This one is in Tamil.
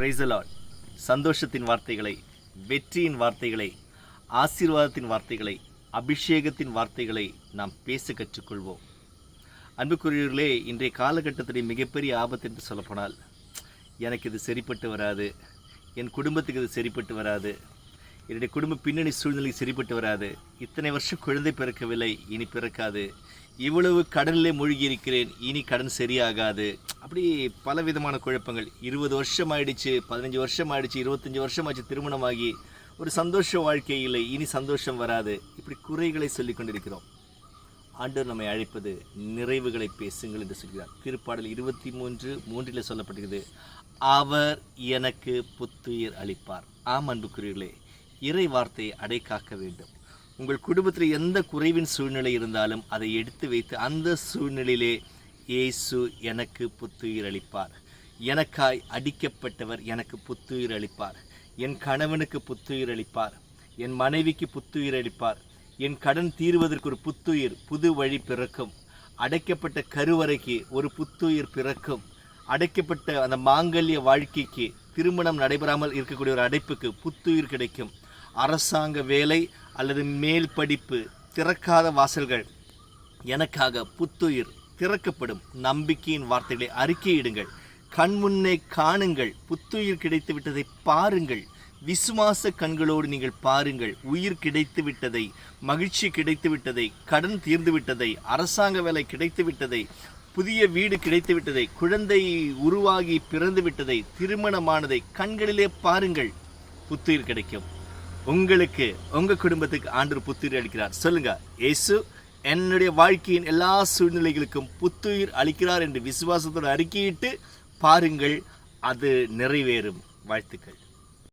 பிரைசலாட் சந்தோஷத்தின் வார்த்தைகளை வெற்றியின் வார்த்தைகளை ஆசீர்வாதத்தின் வார்த்தைகளை அபிஷேகத்தின் வார்த்தைகளை நாம் பேச கற்றுக்கொள்வோம். அன்புக்குரியவர்களே இன்றைய காலகட்டத்திலே மிகப்பெரிய ஆபத்து என்று சொல்லப்போனால் எனக்கு இது சரிப்பட்டு வராது என் குடும்பத்துக்கு இது சரிப்பட்டு வராது என்னுடைய குடும்ப பின்னணி சூழ்நிலை சரிப்பட்டு வராது இத்தனை வருஷம் குழந்தை பிறக்கவில்லை இனி பிறக்காது இவ்வளவு கடனிலே மூழ்கி இருக்கிறேன் இனி கடன் சரியாகாது அப்படி பல விதமான குழப்பங்கள். இருபது வருஷம் ஆயிடுச்சு பதினஞ்சு வருஷம் ஆயிடுச்சு இருபத்தஞ்சி வருஷம் ஆச்சு திருமணமாகி ஒரு சந்தோஷ வாழ்க்கை இல்லை இனி சந்தோஷம் வராது. இப்படி குறைகளை சொல்லிக் கொண்டிருக்கிறோம். ஆண்டவர் நம்மை அழைப்பது நிறைவுகளை பேசுங்கள் என்று சொல்கிறார். திருப்பாடல் இருபத்தி மூன்று மூன்றில் சொல்லப்பட்டிருக்கிறது அவர் எனக்கு புத்துயிர் அளிப்பார். ஆம் அன்புக்குரியர்களே இறை வார்த்தையை அடை காக்க வேண்டும். உங்கள் குடும்பத்தில் எந்த குறைவின் சூழ்நிலை இருந்தாலும் அதை எடுத்து வைத்து அந்த சூழ்நிலையிலே இயேசு எனக்கு புத்துயிர் அளிப்பார் எனக்காய் அடிக்கப்பட்டவர் எனக்கு புத்துயிர் அளிப்பார் என் கணவனுக்கு புத்துயிர் அளிப்பார் என் மனைவிக்கு புத்துயிர் அளிப்பார் என் கடன் தீர்வதற்கு ஒரு புத்துயிர் புது வழி பிறக்கும். அடைக்கப்பட்ட கருவறைக்கு ஒரு புத்துயிர் பிறக்கும். அடைக்கப்பட்ட அந்த மாங்கல்ய வாழ்க்கைக்கு திருமணம் நடைபெறாமல் இருக்கக்கூடிய ஒரு அடைப்புக்கு புத்துயிர் கிடைக்கும். அரசாங்க வேலை அல்லது மேல் படிப்பு திறக்காத வாசல்கள் எனக்காக புத்துயிர் திறக்கப்படும். நம்பிக்கையின் வார்த்தைகளை அறிக்கையிடுங்கள். கண்முன்னே காணுங்கள். புத்துயிர் கிடைத்து விட்டதை பாருங்கள். விசுவாச கண்களோடு நீங்கள் பாருங்கள். உயிர் கிடைத்து விட்டதை மகிழ்ச்சி கிடைத்து விட்டதை கடன் தீர்ந்து விட்டதை அரசாங்க வேலை கிடைத்து விட்டதை புதிய வீடு கிடைத்து விட்டதை குழந்தை உருவாகி பிறந்து விட்டதை திருமணமானதை கண்களிலே பாருங்கள். புத்துயிர் கிடைக்கும். உங்களுக்கு உங்க குடும்பத்துக்கு ஆண்டு புத்துயிர் அளிக்கிறார். சொல்லுங்க. இயேசு என்னுடைய வாழ்க்கையின் எல்லா சூழ்நிலைகளுக்கும் புத்துயிர் அளிக்கிறார் என்று விசுவாசத்தோடு அறிக்கையிட்டு பாருங்கள் அது நிறைவேறும். வாழ்த்துக்கள்.